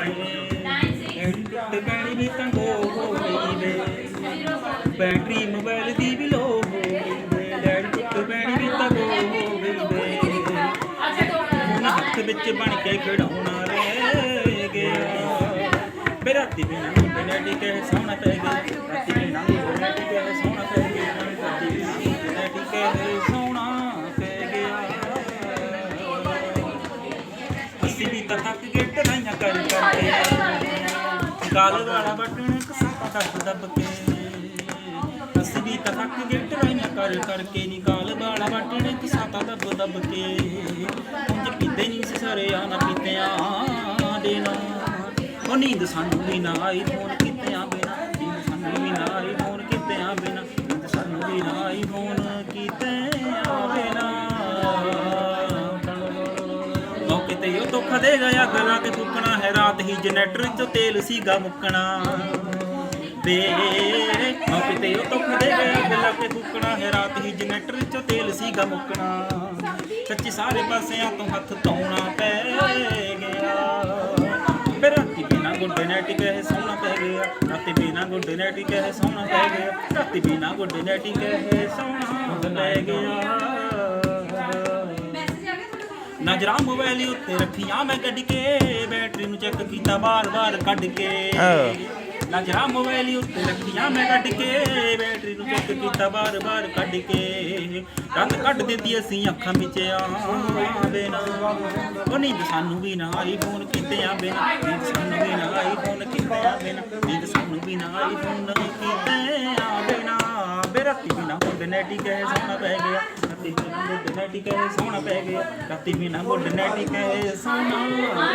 ਟੁੱਟ ਪੈਣੀ ਵੀ ਤਾਂ ਹੋ ਗਈ ਵੇ ਬੈਟਰੀ ਮੋਬਾਈਲ ਦੀ ਵੀ ਲੋ ਹੋ ਗਈ ਵੇ ਡੈਡ ਟੁੱਟ ਪੈਣੀ ਵੀ ਤਾਂ ਹੋ ਗਈ ਵੇ ਹੁਣ ਹੱਥ ਵਿੱਚ ਬਣ ਕੇ ਖਿਡਾਉਣਾ ਰਹਿ ਗਿਆ ਬੇ ਰਾਤੀ ਵੀ ਨਾ ਟਿਕੇ ਸੋਹਣਾ ਪੈ ਗਿਆ ਰਾਤੀ ਵੀ ਨਾ ਟਿਕੇ ਸੋਹਣਾ ਪੈ ਗਿਆ ਰਾਤੀ ਵੀ ਨਾ ਟਿਕੇ ਅਸੀਂ ਵੀ ਤਾਂ ਥੱਕ ਗਏ ਟਰਾਈਆਂ ਕਰ ਕਰਕੇ ਗਾਲ ਵਾਲਾ ਬਟਨ ਕਸਾ ਦੱਬ ਦੱਬ ਕੇ। ਅਸੀਂ ਵੀ ਤਾਂ ਥੱਕ ਗਏ ਟਰਾਈਆਂ ਕਰ ਕਰਕੇ ਨੀ ਗਾਲ ਵਾਲਾ ਬਟਨ ਕਸਾ ਦੱਬ ਦੱਬ ਕੇ। ਉਂਝ ਪੀਂਦੇ ਨਹੀਂ ਸੀ ਸਾਰੇ ਆ ਨਾ ਪੀਤਿਆਂ ਦੇ ਨਾ। ਉਹ ਨੀਂਦ ਸਾਨੂੰ ਵੀ ਨਾ ਆਈ, ਫੋਨ ਕੀਤਿਆਂ ਬਿਨਾ, ਨੀਂਦ ਸਾਨੂੰ ਵੀ ਨਾ ਮੌਕੇ ਉਹ ਧੋਖਾ ਦੇ ਗਿਆ ਗਲਾ ਤੇ ਫੁੱਕਣਾ ਹੈ ਰਾਤ ਹੀ ਜਨਰੇਟਰ ਚੋਂ ਤੇਲ ਸੀਗਾ ਮੁੱਕਣਾ। ਵੇ ਮੌਕੇ ਤੇ ਉਹ ਧੋਖਾ ਦੇ ਗਿਆ ਗਲਾ ਤੇ ਫੁੱਕਣਾ ਹੈ ਰਾਤ ਹੀ ਜਨਰੇਟਰ ਚੋਂ ਤੇਲ ਸੀਗਾ ਮੁੱਕਣਾ। ਸੱਚੀ ਸਾਰੇ ਪਾਸਿਆਂ ਤੋਂ ਹੱਥ ਧੋਣਾ ਪੈ ਗਿਆ। ਫਿਰ ਰਾਤੀ ਬਿਨਾ ਗੁੱਡੇ ਨੇ ਟਿਕੇ ਸੋਹਣਾ ਪੈ ਗਿਆ। ਰਾਤੀ ਬਿਨਾ ਗੁੱਡੇ ਨੇ ਟਿਕੇ ਸੋਹਣਾ ਪੈ ਗਿਆ। ਰਾਤੀ ਬਿਨਾ ਗੁੱਡੇ ਨੇ ਟਿਕੇ ਸੋਹਣਾ ਪੈ ਗਿਆ। ਨਜ਼ਰਾਂ ਮੋਬਾਈਲ ਉੱਤੇ ਰੱਖੀਆਂ ਮੈਂ ਕੱਢ ਕੇ ਬੈਟਰੀ ਨੂੰ ਚੈੱਕ ਕੀਤਾ ਬਾਰ-ਬਾਰ ਕੱਢ ਕੇ। ਨਜ਼ਰਾਂ ਮੋਬਾਈਲ ਉੱਤੇ ਰੱਖੀਆਂ ਮੈਂ ਕੱਢ ਕੇ ਬੈਟਰੀ ਨੂੰ ਚੈੱਕ ਕੀਤਾ ਬਾਰ-ਬਾਰ ਕੱਢ ਕੇ। ਰੰਗ ਕੱਢ ਦਿੰਦੀ ਅਸੀਂ ਅੱਖਾਂ ਵਿੱਚ ਆਵੇ ਨਾ ਉਹ ਨੀਂਦ ਸਾਨੂੰ ਵੀ ਨਾ ਆਈ ਫੋਨ ਕੀਤੇ ਆ ਬਿਨਾ ਸਾਨੂੰ ਵੀ ਨਾ ਆਈ ਫੋਨ ਕੀਤੇ ਆ ਬਿਨਾ ਸਾਨੂੰ ਵੀ ਨਾ ਆਈ ਫੋਨ ਕੀਤੇ ਆ ਬਿਨਾ। ਬੇਰਤੀ ਬਿਨਾ ਮੁੰਡੇ ਨੇ ਟਿਕੇ ਸੋਹਣਾ ਪੈ ਗਿਆ। ਰਾਤੀ ਬਿਨਾ ਮੁੰਡੇ ਨੇ ਟਿਕੇ ਸੋਹਣਾ ਪੈ ਗਿਆ ਰਾਤੀ ਬਿਨਾ ਮੁੰਡੇ ਨਾ ਟਿਕੇ ਸੋਹਣਾ